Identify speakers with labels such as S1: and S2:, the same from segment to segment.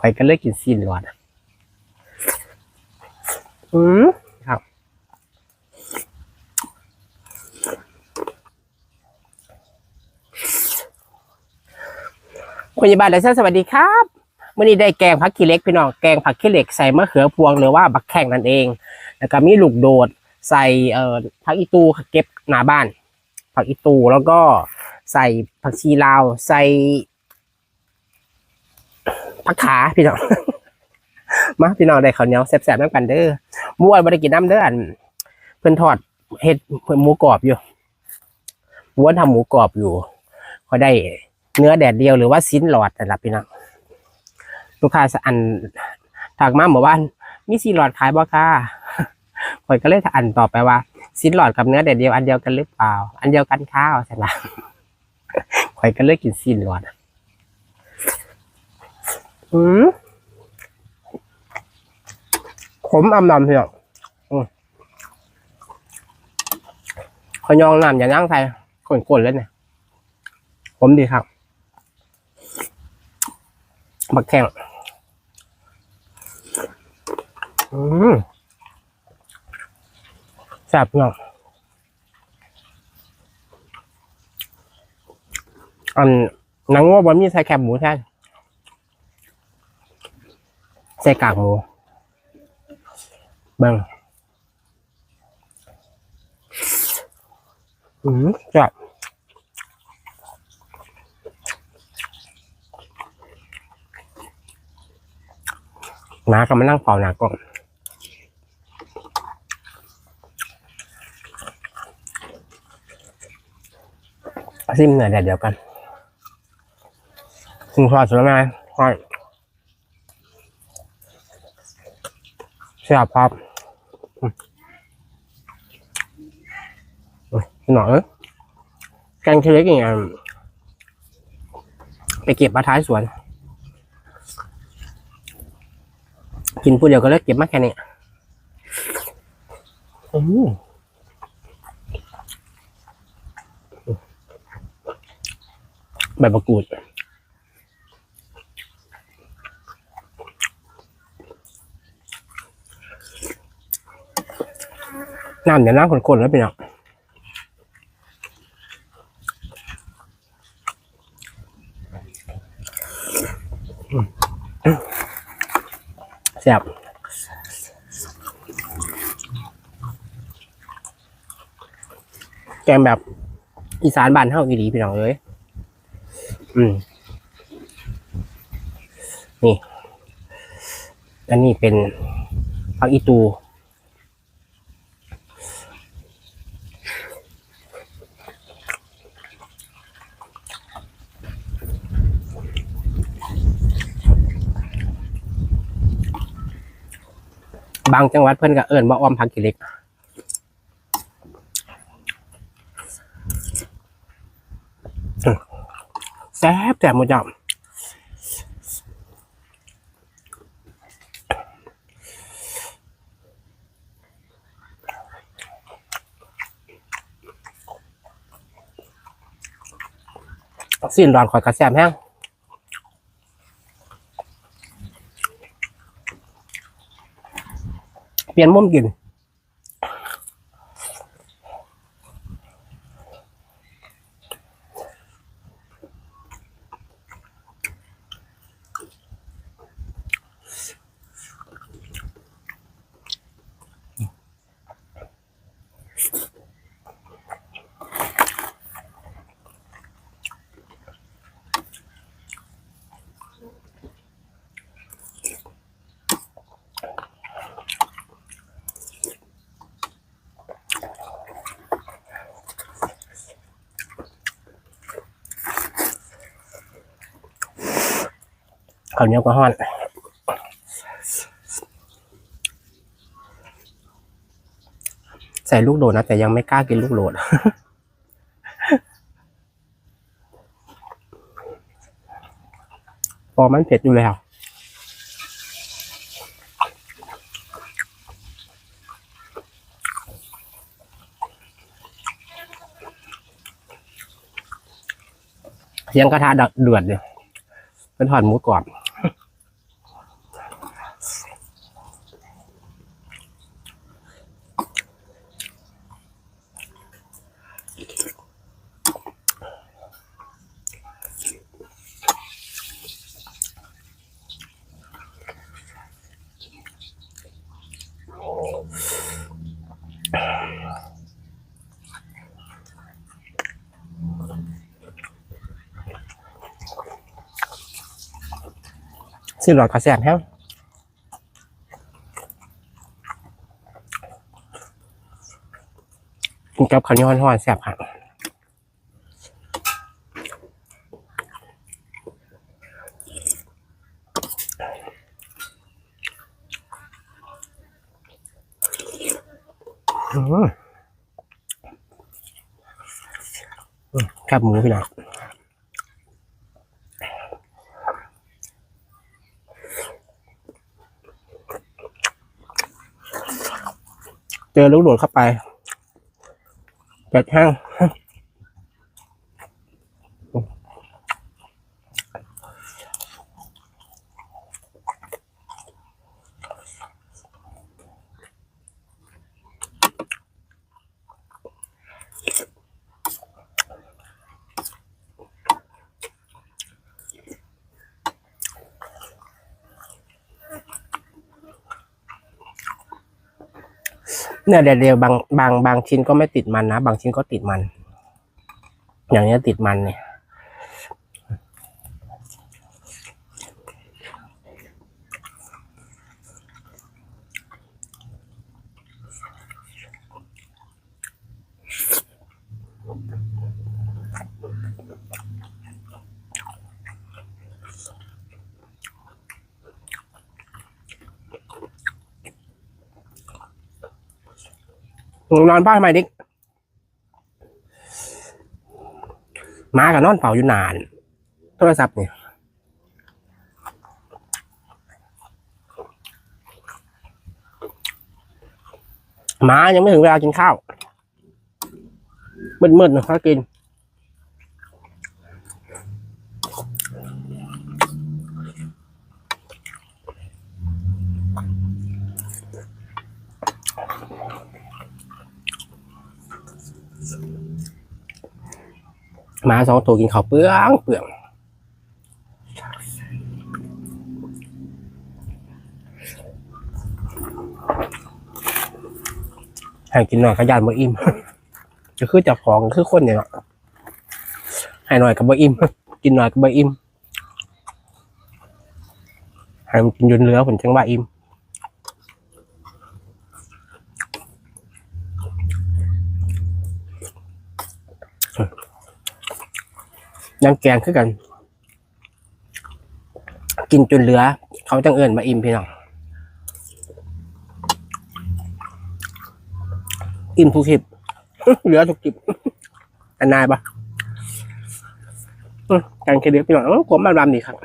S1: ข่อยก็เลยกินซีนหลอดอืมครับคุณยายบาลและสวัสดีครับมื่อนี้ได้แกงผักขี้เหล็กพี่น้องแกงผักขี้เหล็กใส่มะเขือพวงหรือว่าบักแข้งนั่นเอง แล้วก็มีลูกโดดใส่เอ่อผักอีตูเก็บหน้าบ้าน ผักอีตูแล้วก็ใส่ผักชีลาว ใส่ ผักขาพี่น้อง มาพี่น้องได้ข้าวเหนียวแซ่บๆน้ำกันเด้อหม้วนไม่ได้กินน้ำเด้ออัน เพิ่นทอดเห็ดเพิ่นหมูกรอบอยู่ม้วนทำหมูกรอบอยู่ก็ได้เนื้อแดดเดียวหรือว่าสิ้นหลอดนะครับพี่น้องลูกค้าอันถักมาหมู่บ้านมีซีหลอดขายบ่ค่ะข่อยก็เลยอันตอบไปว่าสิ้นหลอดกับเนื้อแดดเดียวอันเดียวกันหรือเปล่า อันเดียวกันข้าวใช่ไหมข่อยก็เลยกินสิ้นหลอด อืมขมอำลำพี่น้องอืมขอยองน้ำอย่านั่งใส่กลนๆเลยเนี่ยผมดีครับบักแข้งอืมแซ่บเนาะอันนังวัวบะมีใส่แคบหมูแท้ ใส่กากหมูเบิ่งอืมแซ่บน้าก็มานั่งเฝ้าหนากล้องซิมเหนื่อยแดดเดียวกันถึงทอสุดแล้วไหมทอ ดเสียบครับอืมอืมหน่อยเอ้ยแกงเทเล็กอย่างเงี้ยไปเก็บมาท้ายสวน กินผู้เดียวก็เลิกเก็บมาแค่นี้อืมใบมะกรูด น้ำเดี๋ยน้ำข้นๆแล้วเป็นอะแซ่บแกงแบบอีสานบ้านเฮาอีหลีพี่น้องเอ้ยอืมนี่ อันนี้เป็นผักอีตู บางจังหวัดเพิ่นก็เอิ้นมาอ้อมผักกิเหล็กแซ่บแซ่บหมดจ้ะสิ้นรอนข่อยกระแซมแห้ง เป ข้าวเหนียวก็ห้อนใส่ลูกโดดนะแต่ยังไม่กล้ากินลูกโดดพอมันเผ็ดอยู่แล้วเสียงกระทะเดือดเนี่ยเป็นถอดหมูกรอบ ซื้อหลอดกระแสบแห้งกินกับข้าวเหนียวห่อนแซ่บค่ะอืมอืมครับหมูพี่น้อง เจอลูกโดดเข้าไปเป็ดแห้ง เนี่ยเดียวเดี๋ยวบางบางบางชิ้นก็ไม่ติดมันนะ บางชิ้นก็ติดมัน อย่างเนี้ยติดมันเนี่ย นอนบ้านทำไมดิ๊กมากับนอนเป่าอยู่นาน โทรศัพท์เนี่ยมายังไม่ถึงเวลากินข้าวมืดๆนะเขากิน หมาสองตัวกินข้าวเปลืองเปลืองให้กินหน่อยก็ยานบ่อิ่มจะคือจับของคือคนเนี่ยเนาะให้หน่อยก็บ่อิ่มกินหน่อยก็บ่อิ่มให้มันกินจนเหลือผลจังว่าอิ่ม ยังแกงขึ้นกัน กินจนเหลือ เขาจังเอิญมาอิ่มพี่น้องอิ่มทุกคลิปเหลือทุกคลิปอันนายปะการเครดิตพี่น้องเอ้าผมมาลำดีครับ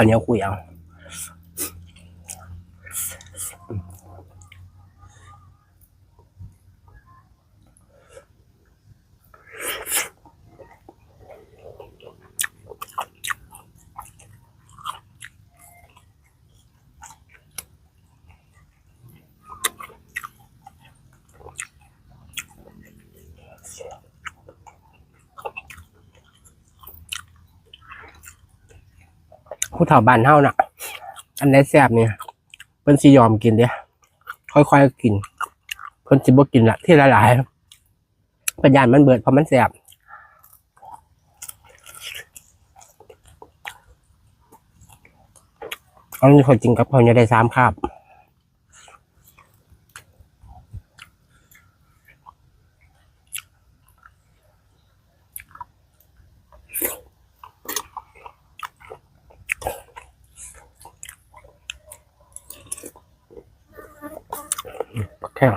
S1: ข้าวเหนียวคุยเอา ผู้เฒ่าบ้านเฮาน่ะ อันไหนแซ่บเนี่ยเพิ่นสิยอมกินเด้ค่อยๆกินเพิ่นสิบ่กินละที่หลายๆปัญญามันเบิดเพราะมันแซ่บอันนี้คนจริงกับเขาจะได้สามคาบแค่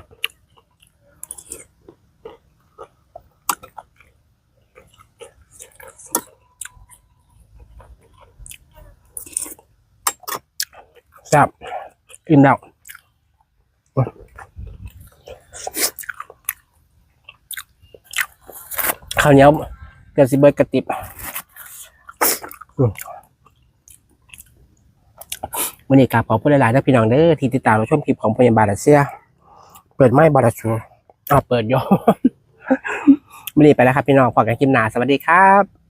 S1: แซ่บ กินแล้วข้าวเหนียวเกือบสิเบิดกระติบอืมวันนี้กราบขอบคุณหลายๆนะพี่น้องเด้อที่ติดตามชมคลิปของพยาบาลรัสเซีย เปิดไม่บาราชูอ่าเปิดโยวันนี้ไปแล้วครับพี่น้องฝากกันคลิปหนาสวัสดีครับ